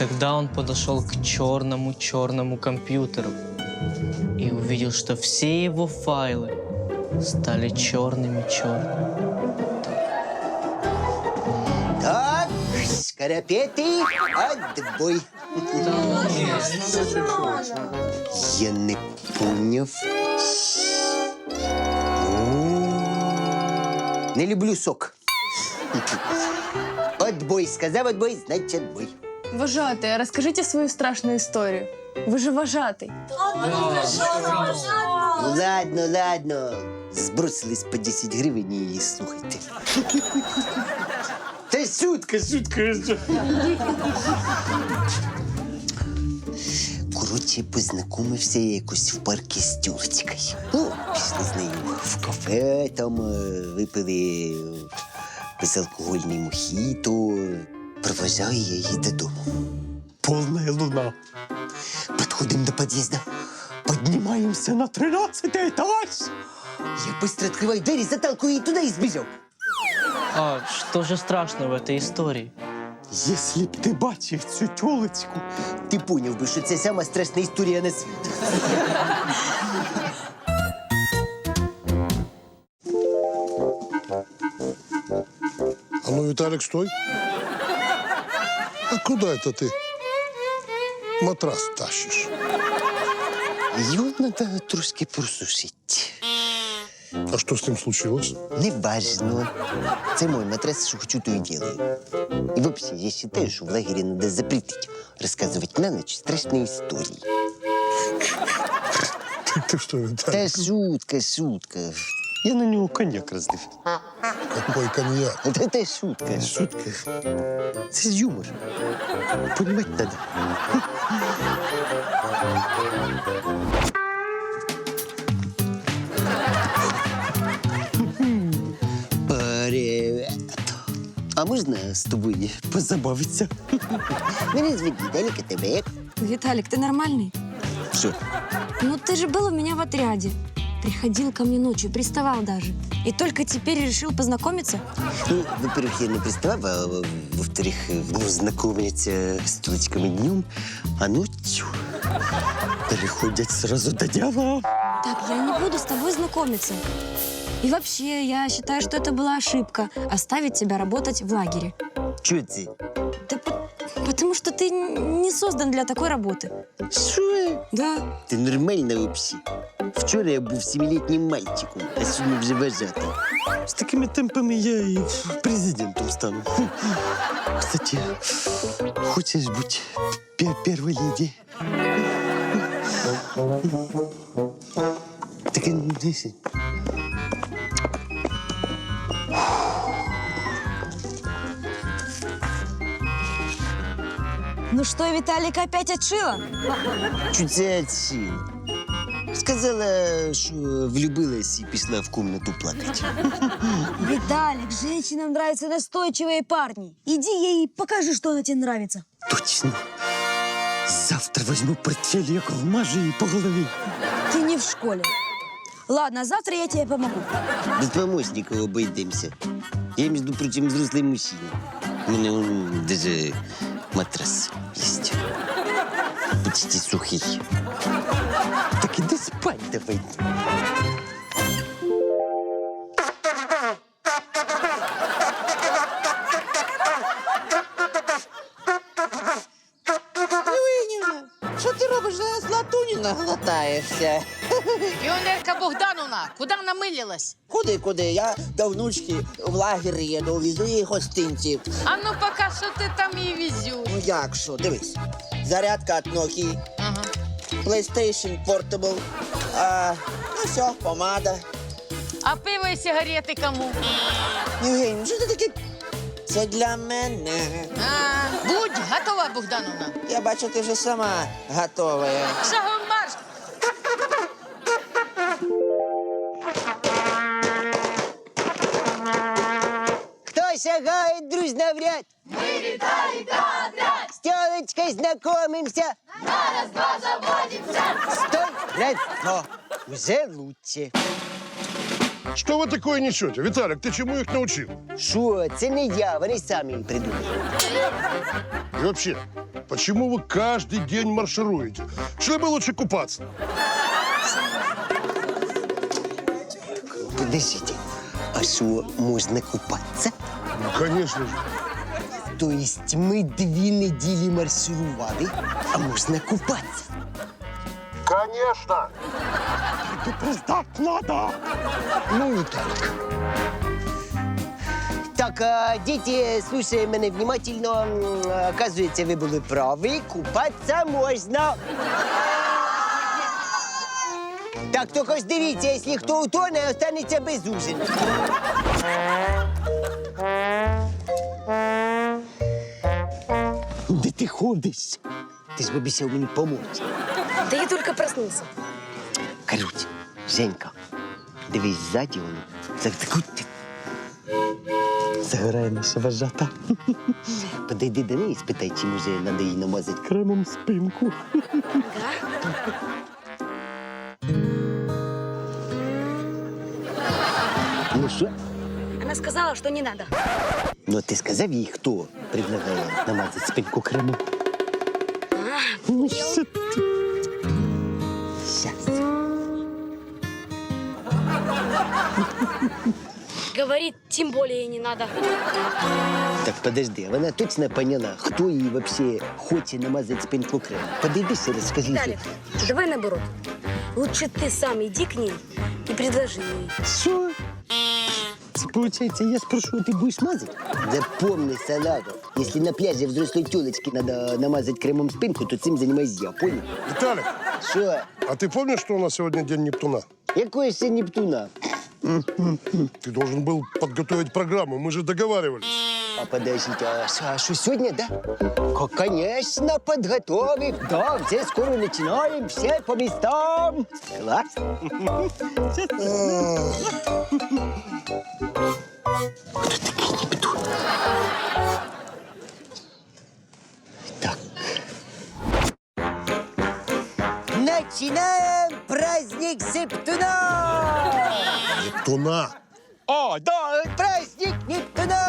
Тогда он подошел к черному-черному компьютеру и увидел, что все его файлы стали черными-черными. Так, скоропети, отбой. Я не поняв. Не люблю сок. Отбой, сказав отбой, значить отбой. Вожатый, а расскажите свою страшную историю. Вы же вожатый. Ну, ладно, ладно. Збросились по 10 гривень і слухайте. Та шутка, шутка. Коротше, познайомився я якось в парку з тюлечкою. Ну, пішли з нею в кафе, там е, випили безалкогольний мохіто. Провожаю я її додому. Полная луна. Подходим до подъезда. Поднимаемся на 13 этаж. Я быстро открываю двери, заталкиваю ее туда и сбежал. А что же страшного в этой истории? Если б ти бачив цю тёлочку, ти поняв би, що це сама страшна історія на світі. А ну, Виталик, стой. А куда это ты матрас тащишь? Його треба трошки просушити. А что с ним случилось? Неважно. Це мой матрас, що хочу, то і делаю. І взагалі, я вважаю, що в лагері треба запретити розказувати на ніч страшні історії. Ты, ты что, Та Виталик? шутка, шутка. Я на нього коньяк розлив. Какой коньяк? Та, та шутка, шутка. Це ж юмор. Понімати треба. Привет. А можна з тобою позабавитися? Мене звуть Віталік, а тебе як? Виталик, ты нормальный? Що? Ну ты же был у меня в отряде. Приходил ко мне ночью, приставал даже. И только теперь решил познакомиться? Ну, во-первых, я не приставав, а во-вторых, ну, знакомляться з тулечками днем, а ночью переходять сразу до дела. Так, я не буду с тобой знакомиться. И вообще, я считаю, что это была ошибка оставить тебя работать в лагере. Чого це? Да по- потому что ты н- не создан для такой работы. Що? Да. Ти нормальна взагалі? Вчора я був сімилітнім мальчиком, а сьогодні вже вважати. З такими темпами я і президентом стану. Кстати, хочеш бути пе- першою леді? Так, ну, Ну что, Виталик опять отшила? Чуть це отсіла. Сказала, що влюбилась і пішла в комнату плакати. Виталик, женщинам нравятся настойчивые парни. Иди ей и покажи, что она тебе нравится. Точно. Завтра возьму портфель, як вмажу їй по голові. Ты не в школе. Ладно, завтра я тебе помогу. Без помощников обойдемся. Я, между прочим, взрослый мужчина. У меня он, даже матрас есть. Почти сухий. Так иди спать давай. Що ти робиш? Зараз латуні наглотаєшся. Піонерка Богдановна, куди намилилась? Куди, куди? Я до внучки в лагер їду, візу їй гостинців. А ну поки що ти там і візю. Ну як що? Дивись. Зарядка от Nokia, Ага. PlayStation Portable, а, ну все, помада. А пиво і сигарети кому? Євгеній, ну що ти таке? Це для мене. А, будь готова, Богдановна. Я бачу, ти вже сама готова. Шагом шагает дружно в ряд? Мы Виталий С телочкой знакомимся. На раз-два заводимся. Стой, раз, два. Уже лучше. Что вы такое несете? Виталик, ты чему их научил? Шо, це не я, вони самі придумали. И вообще, почему вы каждый день маршируете? Шли бы лучше купаться. Подождите, а що, можна купатися? Ну, конечно же. То есть ми дві неділі марширували, а можна купатися? Конечно. Ну і так. Так, а, діти, слушай мене внимательно. М, Оказується, ви були праві. Купатися можна. Так, тільки ж дивіться, якщо хто утоне, останеться без ужину. Де ти ходиш? Ти ж обіцяв мені помочь. Да я только проснулся. Короче, Женька, дивись ззаді воно. Так, так, ти. Загорає наша вожата. Подойди до неї і спитай, чи може треба їй намазати кремом спинку. Ну що? Она сказала, что не надо. Ну ти сказав їй, хто предлагає намазати спинку кремом? Ну що ти? Щас. Говорит, тем более не надо. Так подожди, вона точно поняла, хто їй вообще хоче намазати спинку кремом. Подойди ще раз, скажи. Виталик, давай наоборот. Лучше ты сам иди к ней и предложи ей. Що? Це получается, я спрошу, а ты будешь мазать? Запомни, салага, если на пляже взрослой телочке надо намазать кремом спинку, то цим занимаюсь я, понял? Виталик, Що? а ты помнишь, что у нас сегодня день Нептуна? Якої ще Нептуна? Ты должен был подготовить программу, мы же договаривались. А подождите, а що сьогодні, да? Ко- Конечно, подготовив. Да, все скоро начинаем, все по местам. Класс. Кто такий Нептун? Так. Начинаем праздник Септуна! Нептуна. О, да, праздник Нептуна!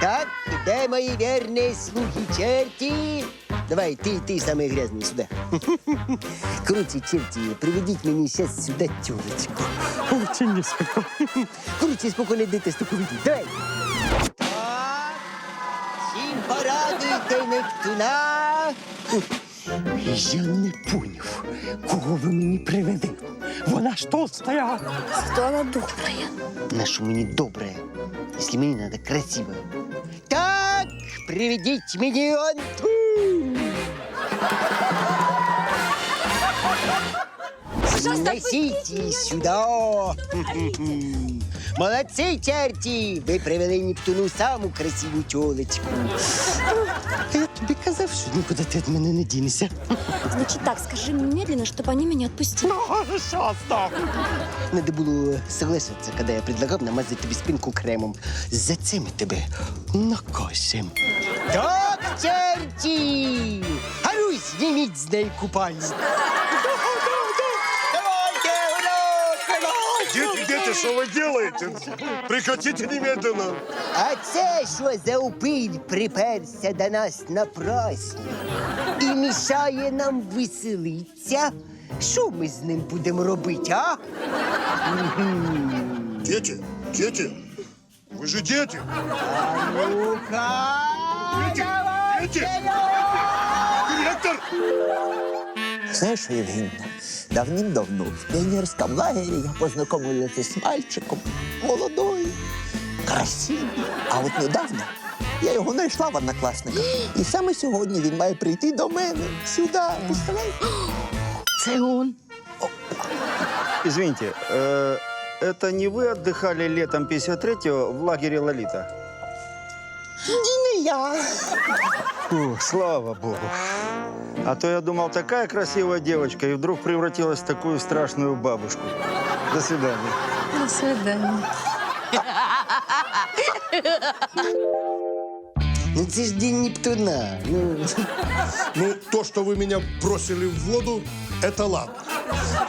Так, де мої вірні слуги черті? Давай, ти, ти самый грязный сюда. Короче, черти, приведіть мені сейчас сюда тюлечку. Очень несколько. Короче, спокійно йдите стуку ведіть. Давай. Так, всім порадуйте Нептуна. Я не поняв, кого ви мені привели. Вона ж толстая. Зато она добрая. На що мені добре, якщо мені треба красиво. Так, приведіть мені Анту. Несіть її сюди. Молодці, черті! Ви привели Нептуну саму красиву тьолечку. Я Тобі казав, що нікуди ти від мене не дінешся. Значит так, скажи мне немедленно, чтобы они меня отпустили. Надо було согласитися, коли я предлагав намазати тобі спинку кремом. За це ми тебе накосим. А ну, зніміть з неї купальник. Дети, что вы делаете? Прекратите немедленно. А це що за упиль приперся до нас на праздник і мішає нам веселитися? Що ми з ним будемо робити, а? Дети, дети, вы же дети. Ну-ка, Дети, дети. Директор! Знаєш, що, Євгенія, давним-давно в піонерському лагері я познайомився з мальчиком молодою, красивим. А от недавно я його знайшла в однокласниках. І саме сьогодні він має прийти до мене сюди. Представляєш? Це он. Извините, э, это не вы отдыхали летом 53-го в лагере Лолита? І не я. Фу, слава богу. А то я думал, такая красивая девочка, и вдруг превратилась в такую страшную бабушку. До свидания. До свидання. Ну це ж день Нептуна. Ну, Ну, то, что вы меня бросили в воду, это ладно.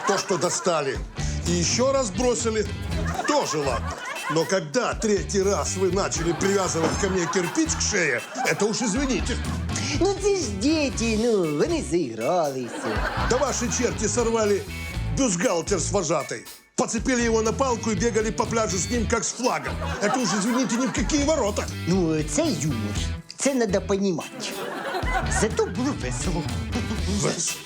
То, что достали и еще раз бросили, тоже ладно. Но когда третий раз вы начали привязывать ко мне кирпич к шее, это уж извините. Ну це ж діти, ну вони заігралися. Да ваши черти сорвали бюстгальтер с вожатой. Поцепили его на палку и бегали по пляжу с ним, как с флагом. Это уж, извините, ни в какие ворота. Ну, це юмор. Це треба понімати. Зато було весело. Вес.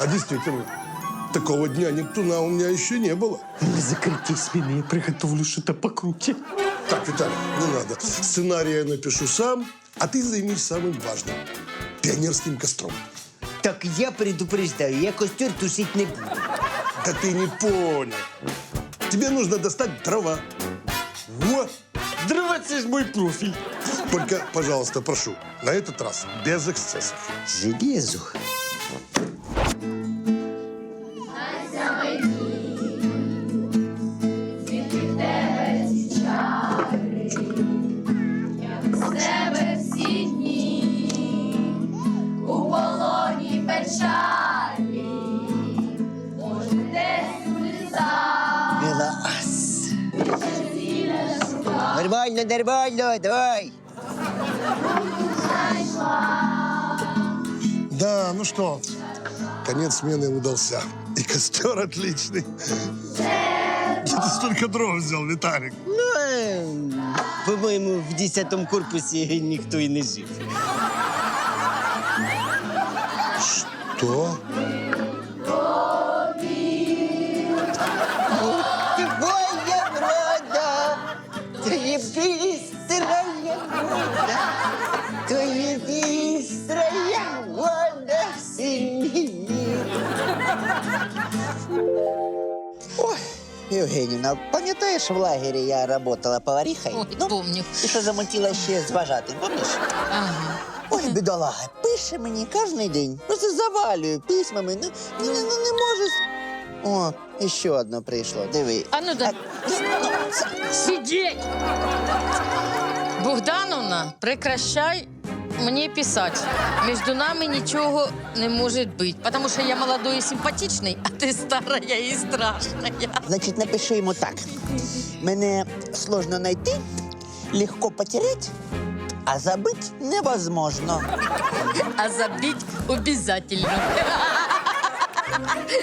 А действительно, такого дня Нептуна у меня еще не было. На закрытие смены я приготовлю что-то покруче. Так, Виталий, не надо. Сценарий я напишу сам, а ты займись самым важным. Пионерским костром. Так я предупреждаю, я костер тушить не буду. Да ты не понял. Тебе нужно достать дрова. Во! Дрова це ж мой профіль. Только, пожалуйста, прошу, на этот раз без эксцессов. Железо. Нормально, нормально, давай. Да, ну что, конец смены удался. И костер отличный. Где ты столько дров взял, Виталик? Ну, е, по-моєму, в 10 корпусі ніхто і не жив. Что? Євгенівна, пам'ятаєш, в лагері я працювала поварихою? Ой, помню. І що замутила ще з вважати, помніш? Ага. Ой, бідолага, пише мені кожен день. Просто завалює письмами. Ну, ну, ну, ну не може. с- О, і ще одне прийшло. Диви. А ну да. Сидеть! Богдановна, прекращай мне писать. Между нами ничего не может быть. Потому что я молодой и симпатичный, а ты старая и страшная. Значить, напиши йому так. Мене сложно знайти, легко потерять, а забыть невозможно. А забить обязательно.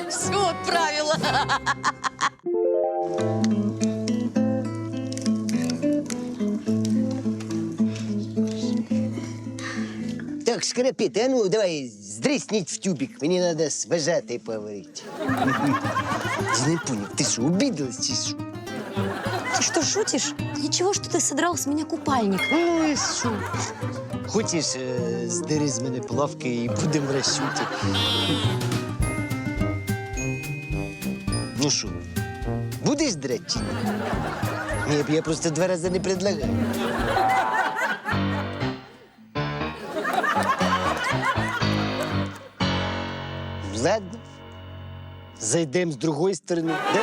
Все отправила. Так, шкарапети, а ну давай здрисніть в тюбик. Мені треба з вважати поговорити. Я не понял, ти що, обідалась чи що? Ты что, шутишь? Ничего, что ты содрал с меня купальник. Ну, і що? Хочеш, е, здери з мене плавки і будемо розчути. Ну що, будеш драти? Ні, я просто два рази не предлагаю. Ладно. Зайдемо з другої сторони. Да?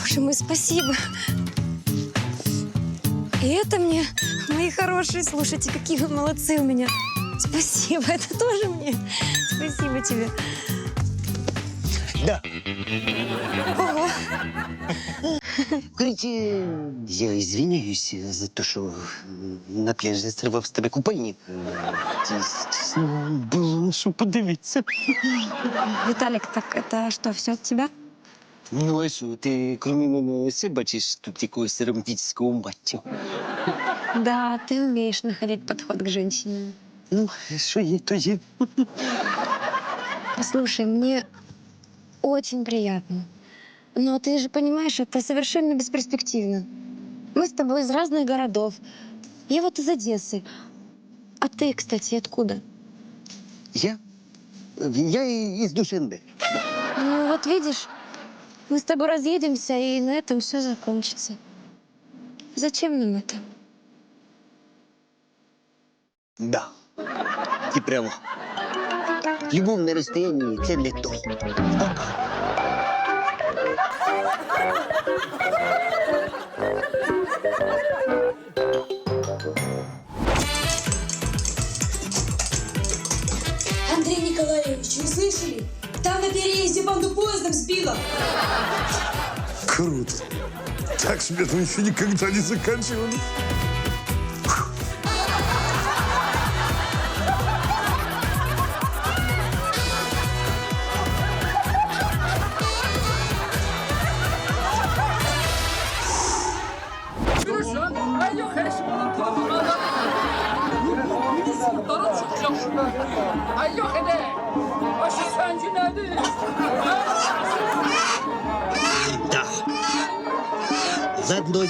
Боже мой, спасибо. И это мне, мои хорошие, слушайте, какие вы молодцы у меня. Спасибо, это тоже мне. Спасибо тебе. Да. Ого. Короче, я извиняюсь за то, что на пляже сорвав з тебе купальник. Чесно, було що подивитися. Виталик, так это что, все от тебя? Ну, а що, ти крім мене все бачиш тут якогось романтичного матчу? Да, ты умеешь находить подход к женщине. Ну, що є, то є. Слушай, мне очень приятно. Но ты же понимаешь, это совершенно бесперспективно. Мы с тобой из разных городов. Я вот из Одессы. А ты, кстати, откуда? Я? Я із Душенбе. Ну вот видишь, мы с тобой разъедемся, и на этом все закончится. Зачем нам это? Да. Ти прямо. Любов на розстоянні це не то. Андрей Николаевич, вы слышали? Там на переезде банду поездом сбила. Круто. Так, ребята, еще никогда не заканчивалось.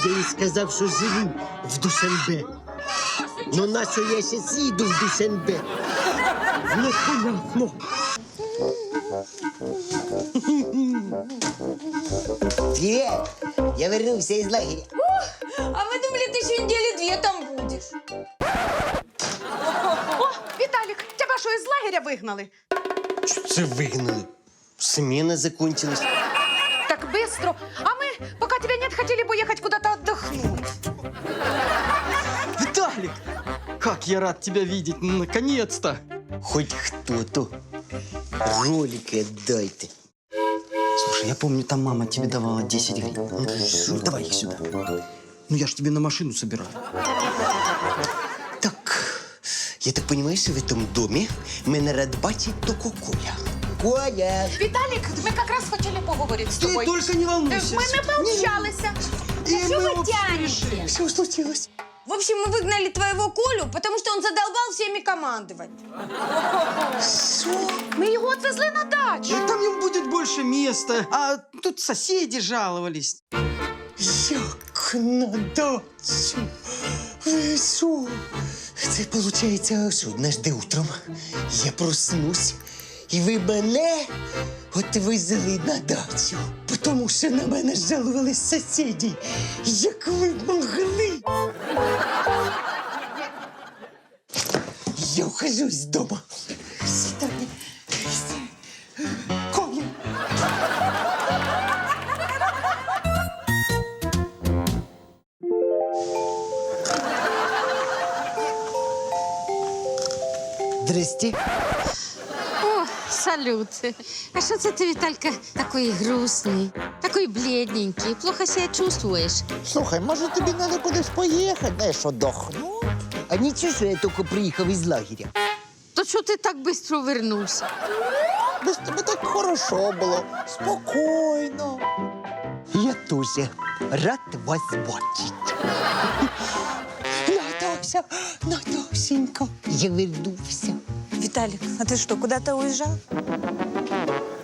я їй сказав, що живу в Душанбе. Ну на що я зараз їду в Душанбе? Непонятно. Привет! Я вернувся із лагеря. А мы думали, ты еще недели две там будешь. Віталік, тебе що із лагеря вигнали? Це вигнали. Смена закончилась. Так быстро. А мы, пока тебя нет, хотели бы ехать куда-то отдохнуть. Виталик! Как я рад тебя видеть, наконец-то! Хоть кто-то. Ролики отдайте. Слушай, я помню, там мама тебе давала 10 гривен. Ну, давай их сюда. Ну, я ж тебе на машину собираю. Так, я так понимаю, что в этом доме мене рад бачить только Коля. Коля! Віталік, ми якраз хотіли поговорити з тобою. только не волнуйся. Ми не пообщалися. Что вы тянете? Что случилось? В общем, мы выгнали твоего Колю, потому что он задолбал всеми командовать. Ми його відвезли на дачу. И там им будет больше места. А тут соседи жаловались. Як на дачу? Ви що? Це виходить, що однажды утром я проснусь, і ви мене отвезли на дачу, тому що на мене жалувались сусіди. Як ви могли? Я ухожу з дому. Свидання. Коля. Здрасте. Салют. А що це ти, Віталька, такий грустний, такий бледненький, плохо себе чувствуєш? Слухай, може тобі треба кудись поїхати, знаєш, отдохну? А нічого, що я тільки приїхав із лагеря. То що ти так швидко вернувся? Без тебе так хорошо було, спокійно. Я теж рад вас бачити. Наташа, Наташенька, я вернувся. Виталик, а ты что, куда-то уезжал?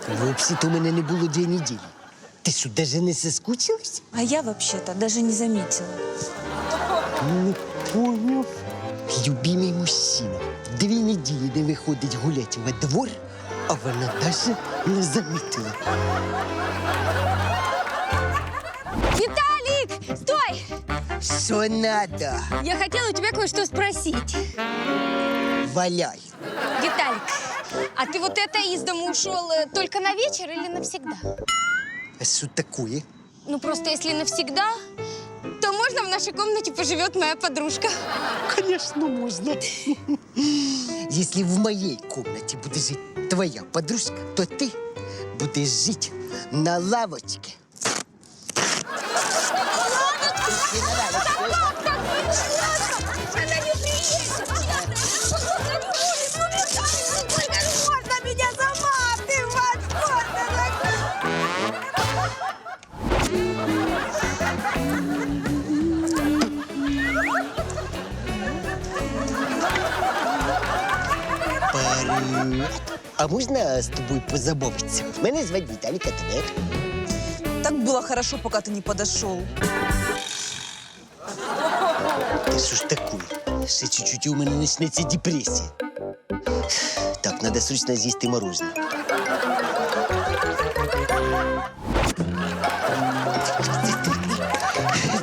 Взагалі-то у мене не було дві неділі. Ти що, навіть не соскучилась? А я вообще-то даже не заметила. Не поняв. Любимий мужчина дві неділі не виходить гуляти во двор, а вона навіть не замітила. Виталик, стой! Що надо? Я хотела у тебя кое-что спросить. Валяй. Виталик, а ты вот это из дома ушел э, только на вечер или навсегда? А що таке? Ну, просто если навсегда, то можно в нашей комнате поживет моя подружка. Конечно, можно. Если в моей комнате будет жить твоя подружка, то ты будешь жить на лавочке. А можна з тобою позабавитися? Мене звати Віталій Катенек. Так было хорошо, пока ты не подошел. Та що ж такое? Ще чуть-чуть і у мене почнеться депресія. Так, надо срочно з'їсти мороженое.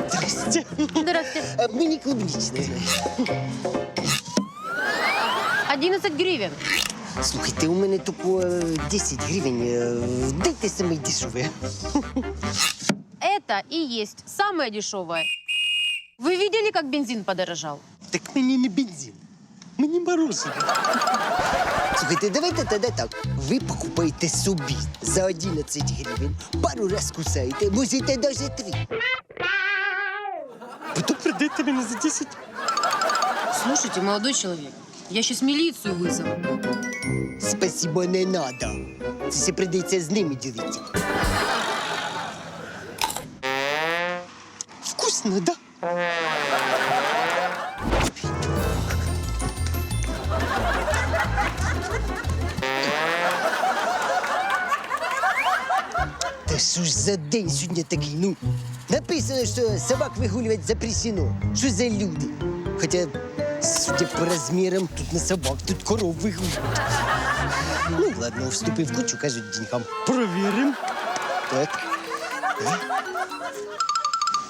Здрасте. Здравствуйте. А мені клубничне. 11 гривень. Слухайте, у мене е, 10 гривень. е, Дайте саме дешеве. Это и есть самое дешевое. Вы видели, как бензин подорожал? Так мені не бензин, мені мороженое. Слухайте, давайте тоді так. Ви покупаєте собі за 11 гривень, пару раз кусаєте, можете навіть три. Потім продаєте мені за 10. Слушайте, молодой человек, я сейчас милицию вызову. Спасибо, не надо. Все прийдеться з ними ділити. Вкусно, да? Та що ж за день сьогодні такий? Ну, написано, що собак вигулювати запрещено. Що за люди? Хоча, судя по розмірам, тут не собак, тут коров вигулюють. Ну, ладно, вступив в кучу, кажуть, деньгам. Провіримо. Так.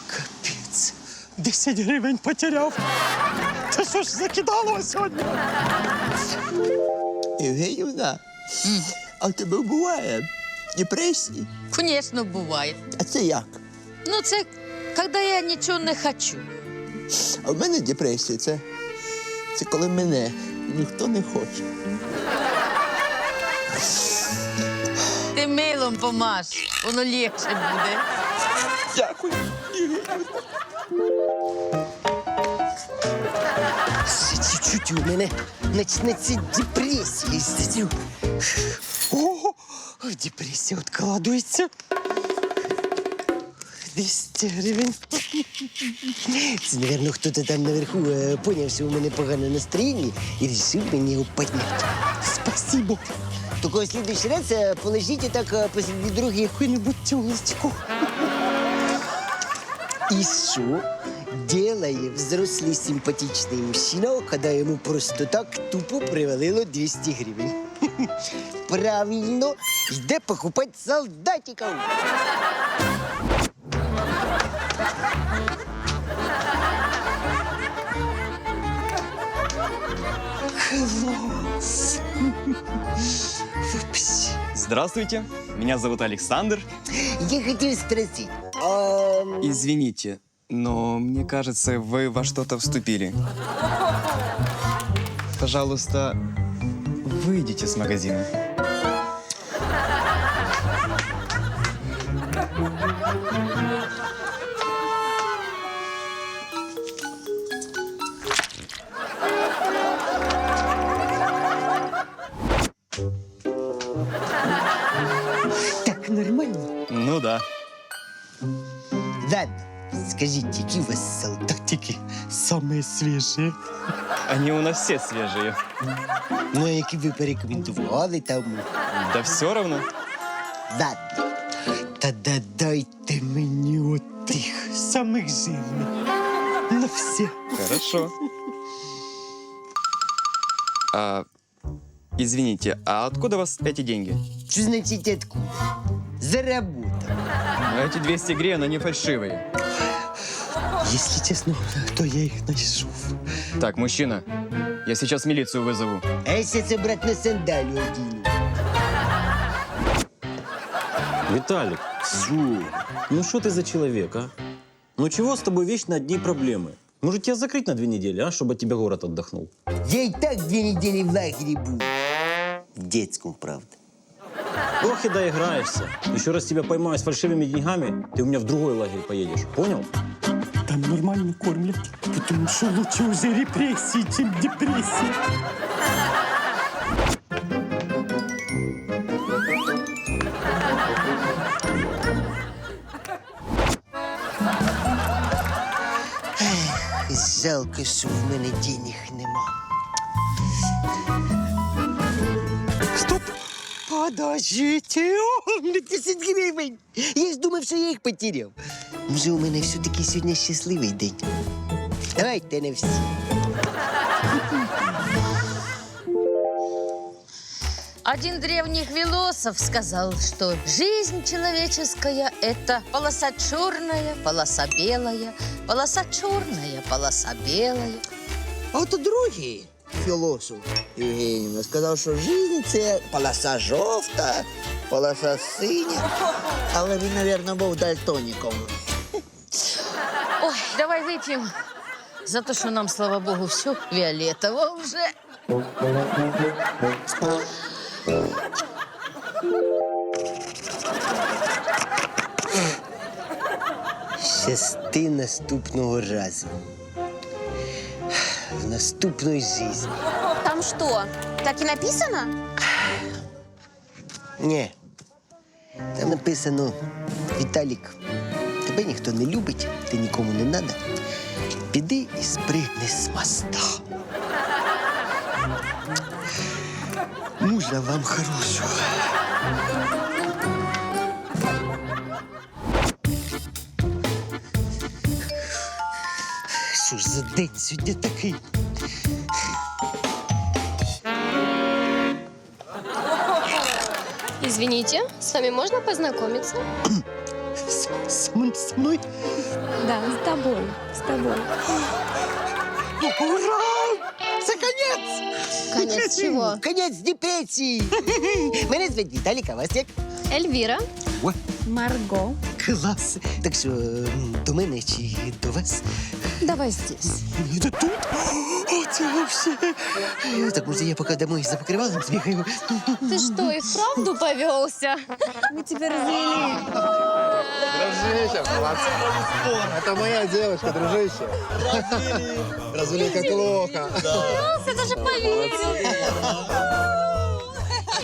Капець. 10 гривень потеряв. Та що ж закидало сьогодні? Євгенівна, а в тебе буває депресії? Конечно, бывает. А це як? Ну, це когда я нічого не хочу. А в мене депресія це, це коли мене ніхто не хоче. Ти милом помаш, воно легше буде. Дякую. Чуть-чуть у мене почнеться депресія. О, депресія откладується. 200 гривень. Це, мабуть, хтось там наверху е, поняв, що у мене погане настроєння і вирішив мені його підняти. Спасибо. Только в следующий раз е, положите так е, посреди дороги яку-нибудь тілочку. И что делает взрослый симпатичный мужчина, когда ему просто так тупо привалило 200 гривен? Правильно, йде покупать солдатиков. Класс. Здравствуйте, меня зовут Александр. Я хотел спросить, а Извините, но мне кажется, вы во что-то вступили. Пожалуйста, выйдите с магазина. скажите, какие у вас солдатики самые свежие? Они у нас все свежие. Ну, а які ви порекомендували там? Да все равно. Ладно. Тоді дайте мені отих самих жирних. На все. Хорошо. А, извините, а откуда у вас эти деньги? Що значить откуда? Заработал. Ну, эти 200 гривен, они фальшивые. Если честно, то я их нашел. Так, мужчина, я сейчас милицию вызову. А я сейчас обратно сандалию одену. Виталик, ну что ты за человек, а? Ну чего с тобой вечно одни проблемы? Может, тебя закрыть на две недели, а, чтобы от тебя город отдохнул? Я и так две недели в лагере был. В детском, правда. Ох и доиграешься. Еще раз тебя поймаю с фальшивыми деньгами, ты у меня в другой лагерь поедешь. Понял? Там нормально кормят, потому что лучше уже репрессии, чем депрессии. Жалко, що в мене денег нема. Подождите! О, 10 гривень! Я ж думав, що я їх потеряв. Може, у мене все-таки сьогодні щасливий день. Давайте на всі. Один древний философ сказал, что жизнь человеческая – это полоса черная, полоса белая, полоса черная, полоса белая. А от другий філософ Євгенівна сказав, що життя це полоса жовта, полоса синя. Але він, мабуть, був дальтоніком. Ой, давай выпьем за то, что нам, слава богу, все фиолетово уже. Щасти наступного разу. В наступної житті. Там что, так и написано? Ні. Там написано: Віталік, тебе ніхто не любить, ти нікому не надо. Піди і спригни з моста. Мужа вам хорошого. Що ж за день сьогодні такий? Извините, с вами можно познакомиться? С, с м- с мною? Да, с тобой, с тобой. Ура! Це конець! Конец чего? Конець депресії. Мене звуть Віталік, а вас як? Эльвира. О, Марго. клас. Так що м, до мене чи до вас? Давай здесь. Це тут? О, це вообще. Так, може, я поки домой за покривалом збігаю. Ты что, и вправду повелся? Мы тебя развели. Дружище, молодцы. Это моя девушка, дружище. Развели как плохо. Ты даже поверил.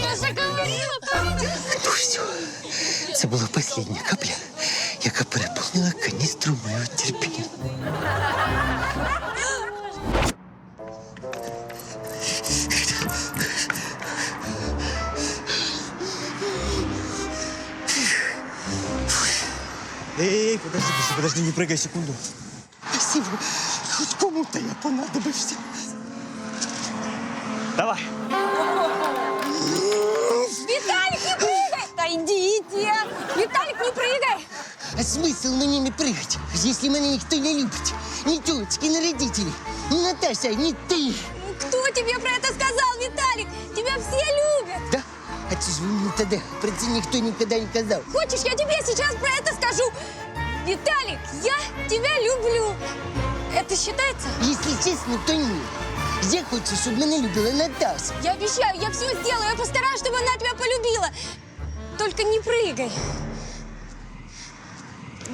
Я же говорила, Ну все. Це була остання капля, яка переповнила каністру моєго терпіння. Эй, подожди, подожди, подожди, не прыгай секунду. Спасибо. Хоть кому-то я понадобився. Давай. Виталик, не прыгай! Да идите! Виталик, не прыгай! А смысл мені не пригать, если мене ніхто не любить? Ні тёлочки, ні родителі, ні Наташа, ні ти. Ну, Кто тебе про это сказал, Виталик? Тебя все любят! Да? А це ж ви мені тоді про це ніхто ніколи не казав. Хочешь, я тебе сейчас про это скажу? Виталик, я тебя люблю! Это считается? Якщо чесно, то ні. Я хочу, щоб мене любила Наташа. Я обещаю, я все сделаю, я постараюсь, чтобы она тебя полюбила. Только не прыгай.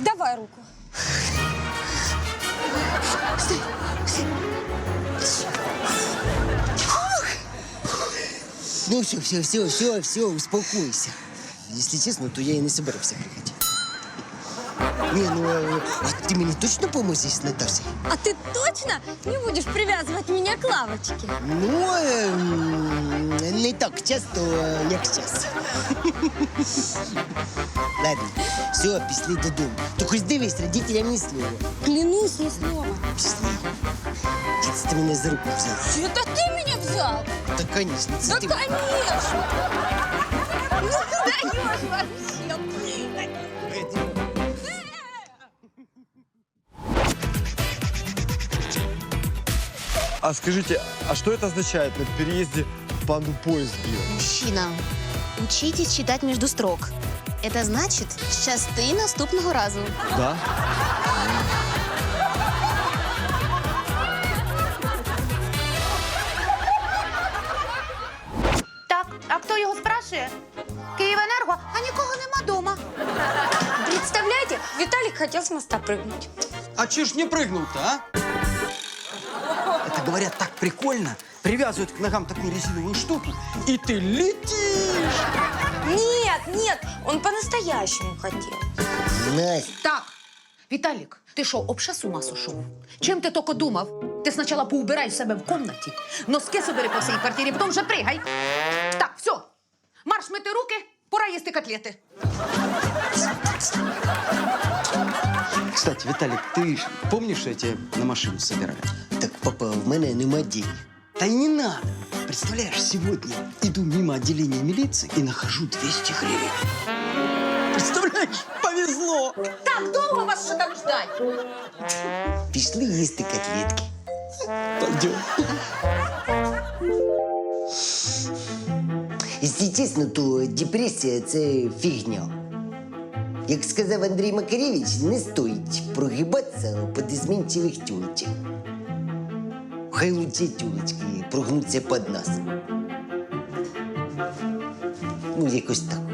Давай руку. Ну все, все, все, все, все, успокойся. Если честно, то я и не собирался прыгать. Не, ну, а, а ты мне точно поможешь с Наташей? А ты точно не будешь привязывать меня к лавочке? Ну, ем, не так часто, е, як зараз. Ладно, все, пішли додому. То хоч дивись, родителям ні слова. Клянусь, ни слова. Пішли. Це ти мене за руку взяв. Это ты меня взял? Та, конечно, це Да, ти. конечно! Ну, ты даешь вообще! А скажите, а что это означает на переезде панду поезд бил? Мужчина, учитесь читать между строк. Это значит, щасти наступного разу. Да? Так, а хто його спрашує? Київенерго, а нікого нема дома. Представляете, Виталик хотел с моста прыгнуть. А че ж не прыгнул-то, а? Это, говорят, так прикольно. Привязывают к ногам такую резиновую штуку, и ты летишь. Нет, нет, он по-настоящему хотел. Настя, Так, Віталік, ти що, обша з ума сошов? Чим ти тільки думав? Ти спочатку поубирай в себе в комнаті, носки собери по всій квартирі, потім вже пригай. Так, все, марш мити руки, пора їсти котлети. Кстати, Виталик, ты ж помнишь, что я тебе на машину собираю? так, папа, в мене нема денег. Да и не надо. Представляешь, сегодня иду мимо отделения милиции и нахожу 200 гривен. Представляешь, повезло. Так, довго вас ще там ждать? Пішли їсти котлетки. Пойдем. Якщо чесно, то депресія це фігня. Як сказав Андрій Макаревич, не стоїть прогибатися під змінчивих тюлечок. Хай лучше тюлечки прогнуться під нас. Ну, якось так.